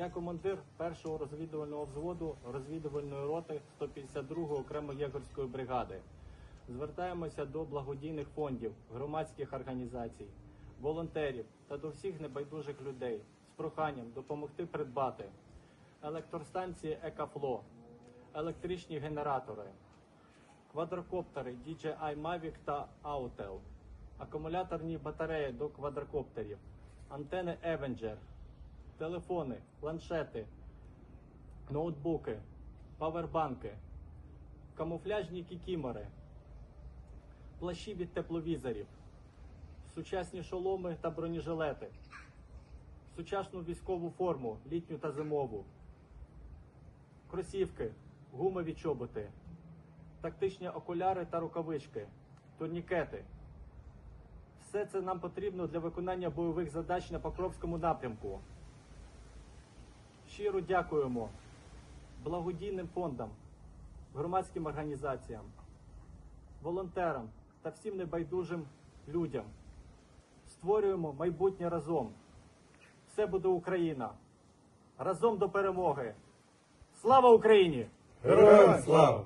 Я командир першого розвідувального взводу розвідувальної роти 152-ї окремої єгорської бригади. Звертаємося до благодійних фондів, громадських організацій, волонтерів та до всіх небайдужих людей з проханням допомогти придбати електростанції Екафло, електричні генератори, квадрокоптери DJI Mavic та Autel, акумуляторні батареї до квадрокоптерів, антени Avenger, телефони, планшети, ноутбуки, павербанки, камуфляжні кікімори, плащі від тепловізорів, сучасні шоломи та бронежилети, сучасну військову форму, літню та зимову, кросівки, гумові чоботи, тактичні окуляри та рукавички, турнікети. Все це нам потрібно для виконання бойових задач на Покровському напрямку. Щиро дякуємо благодійним фондам, громадським організаціям, волонтерам та всім небайдужим людям. Створюємо майбутнє разом. Все буде Україна. Разом до перемоги. Слава Україні! Героям слава!